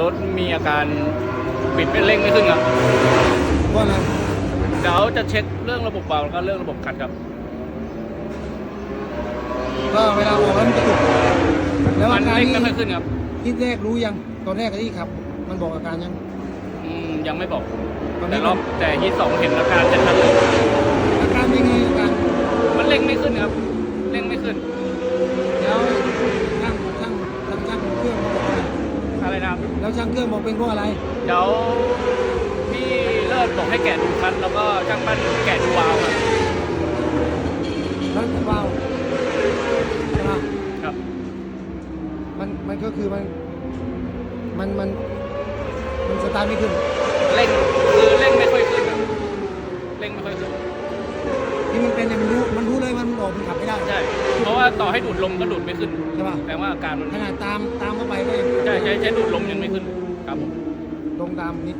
รถมีอาการบิดเป็นเร่งไม่ขึ้นครับเพราะอะไรเดี๋ยวจะเช็คเรื่องระบบเบาแล้วก็เรื่องระบบขัดครับก็เวลาออกแล้วมันกระตุกแล้วมัอานการเร่งที่ไม่ค่อยขึ้นครับที่แรกรู้ยัง ตอนแรกที่ขับ มันบอกอาการยังอืมยังไม่บอกตอนนี้แต่รอบแต่ที่สองเห็นอาการจะชัดเลยอาการเป็นไงอาการมันเร่งไม่ขึ้นครับเร่งไม่ขึ้น แล้วช่างช่างช่างช่างเครื่องบอกอะไร อะไรนะ ครับแล้วช่างเครื่องบอกเป็นเพราะอะไร เดี๋ยวพี่เลิศบอกให้แกะดูคันแล้วก็ช่างปั้นแกะดูวาล์วครับแล้ววาล์วใช่ปะครับ มันมันก็คือมันมันมันมันสตาร์ทไม่ขึ้นเร่งคือเร่งไม่ค่อยขึ้นครับเร่งไม่ค่อยขึ้นที่มันเป็นเนี่ยมันรู้มันรู้เลยว่ามันออกมันขับไม่ได้ใช่เพราะว่าต่อให้ดูดลมก็ดูดไม่ขึ้น ใช่ปะแปลว่าอาการมันขนาดตามตามเข้าไปก็ยังใช่ ใช้ใช้ดูดลมยังไม่ขึ้นครับผม ลงตามนิด